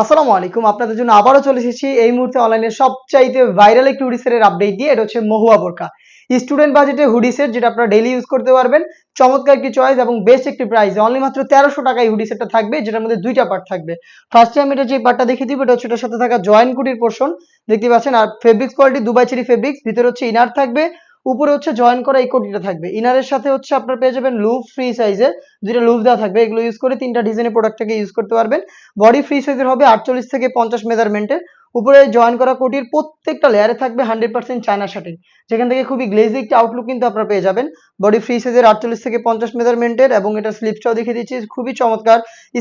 আসসালামু আলাইকুম। আপনাদের জন্য আবারও চলে এসেছি এই মুহূর্তে অনলাইনে সবচাইতে ভাইরাল একটি হুডি সেটের আপডেট দিয়ে। এটা হচ্ছে মহুয়া বোরকা স্টুডেন্ট বাজেটে হুডি সেট যেটা আপনারা ডেইলি ইউজ করতে পারবেন। চমৎকার একটি চয়েস এবং বেস্ট একটি প্রাইস অনলি মাত্র তেরোশো টাকায় হুডি সেটটা থাকবে। যেটার মধ্যে দুইটা পার্ট থাকবে। ফার্স্টে আমি এটা যে পার্টটা দেখিয়ে দিব, এটা হচ্ছে এটার সাথে থাকা জয়েন্ট কুটির পোর্শন দেখতে পাচ্ছেন? আর fabrics quality Dubai cherry fabrics ভিতরে হচ্ছে ইনার থাকবে। উপরে হচ্ছে জয়েন করা এই কোটিটা থাকবে। ইনারের সাথে হচ্ছে আপনার পেয়ে যাবেন লুপ ফ্রি সাইজের যেটা লুপ দেওয়া থাকবে, এগুলো ইউজ করে তিনটা ডিজাইনের প্রোডাক্টটাকে ইউজ করতে পারবেন। বডি ফ্রি সাইজের হবে আটচল্লিশ থেকে পঞ্চাশ মেজারমেন্টের উপরে জয়েন করা কোটির প্রত্যেকটা লেয়ারে থাকবে হান্ড্রেড পার্সেন্ট চায়না শাটিং যেখান থেকে খুবই গ্লেজি একটি আউটলুক কিন্তু আপনারা পেয়ে যাবেন। বডি ফ্রি সাইজের আটচল্লিশ থেকে পঞ্চাশ মেজারমেন্টের এবং এটা স্লিপসটাও দেখিয়ে দিচ্ছি, খুবই চমৎকার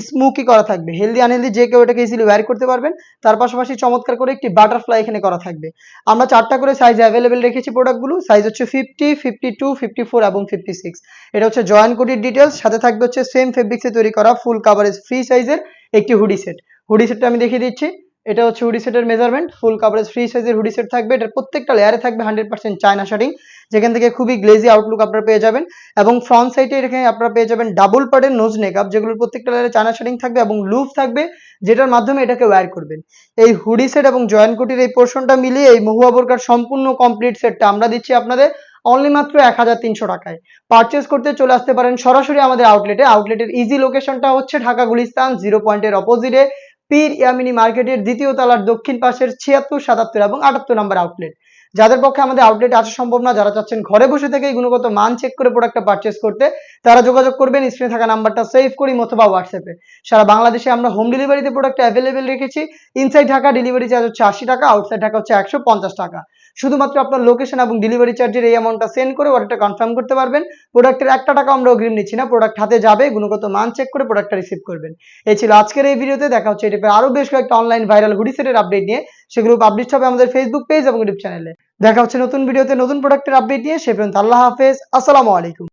স্মুকি করা থাকবে। হেলদি আনহেলদি যে কেউ এটাকে ইজিলি ওয়্যার করতে পারবেন, তার পাশাপাশি চমৎকার করে একটি বাটারফ্লাই এখানে করা থাকবে। আমরা চারটা করে সাইজ অ্যাভেলেবেল রেখেছি প্রোডাক্টগুলো সাইজ হচ্ছে fifty fifty two fifty four এবং ফিফটি সিক্স এটা হচ্ছে জয়েন কোটির ডিটেলস সাথে থাকবে হচ্ছে সেম ফেব্রিক্সে তৈরি করা ফুল কাভারেজ ফ্রি সাইজের একটি হুডি সেট হুডি সেটটা আমি দেখিয়ে দিচ্ছি। এটা হচ্ছে হুডি সেটের মেজারমেন্ট ফুল কাভারেজ ফ্রি সাইজের হুডি সেট থাকবে। এটার প্রত্যেকটা লেয়ারে থাকবে হান্ড্রেড পার্সেন্ট চায়না শাটিং যেখান থেকে খুবই গ্লেজি আউটলুক আপনারা পেয়ে যাবেন। এবং ফ্রন্ট সাইডে এখানে আপনারা পেয়ে যাবেন ডাবল পার্টের নোজ নেকআপ যেগুলোর প্রত্যেকটা লেয়ারে চায়না শাটিং থাকবে এবং লুপ থাকবে, যেটার মাধ্যমে এটাকে ওয়্যার করবেন। এই হুডি সেট এবং জয়েন্ট কোটির এই পোর্শনটা মিলিয়ে এই মহুয়া বোরকার সম্পূর্ণ কমপ্লিট সেটটা আমরা দিচ্ছি আপনাদের অনলি মাত্র এক হাজার তিনশো টাকায়। পারচেস করতে চলে আসতে পারেন সরাসরি আমাদের আউটলেটে আউটলেটের ইজি লোকেশনটা হচ্ছে ঢাকা গুলিস্তান জিরো পয়েন্টের অপোজিটে পীর ইয়ামিনী মার্কেটের দ্বিতীয় তলার দক্ষিণ পাশের ছিয়াত্তর সাতাত্তর এবং আটাত্তর নম্বর আউটলেট যাদের পক্ষে আমাদের আউটলেট আসা সম্ভব না, যারা চাচ্ছেন ঘরে বসে থেকেই গুণগত মান চেক করে প্রোডাক্টটা পারচেস করতে, তারা যোগাযোগ করবেন স্ক্রিনে থাকা নাম্বারটা সেভ করি অথবা হোয়াটসঅ্যাপে সারা বাংলাদেশে আমরা হোম ডেলিভারিতে প্রোডাক্ট অ্যাভেলেবেল রেখেছি ইনসাইড ঢাকা ডেলিভারি চার্জ হচ্ছে আশি টাকা আউটসাইড ঢাকা হচ্ছে একশো পঞ্চাশ টাকা। শুধুমাত্র আপনার লোকেশন এবং ডেলিভারি চার্জের এই অ্যামাউন্টটা সেন্ড করে অর্ডারটা কনফার্ম করতে পারবেন। প্রোডাক্টের একটা টাকা আমরা অগ্রিম নিচ্ছি না প্রোডাক্ট হাতে যাবে, গুণগত মান চেক করে প্রোডাক্টটা রিসিভ করবেন। এই ছিল আজকের এই ভিডিওতে দেখা হচ্ছে এটা আরও বেশ কয়েকটা অনলাইন ভাইরাল হুডি সেটের আপডেট নিয়ে। সেগুলো পাবলিশ হবে আমাদের ফেসবুক পেজ এবং ইউটিউব চ্যানেলে দেখা হচ্ছে নতুন ভিডিওতে নতুন প্রোডাক্টের আপডেট নিয়ে। সে পর্যন্ত আল্লাহ হাফেজ। আসসালামু আলাইকুম।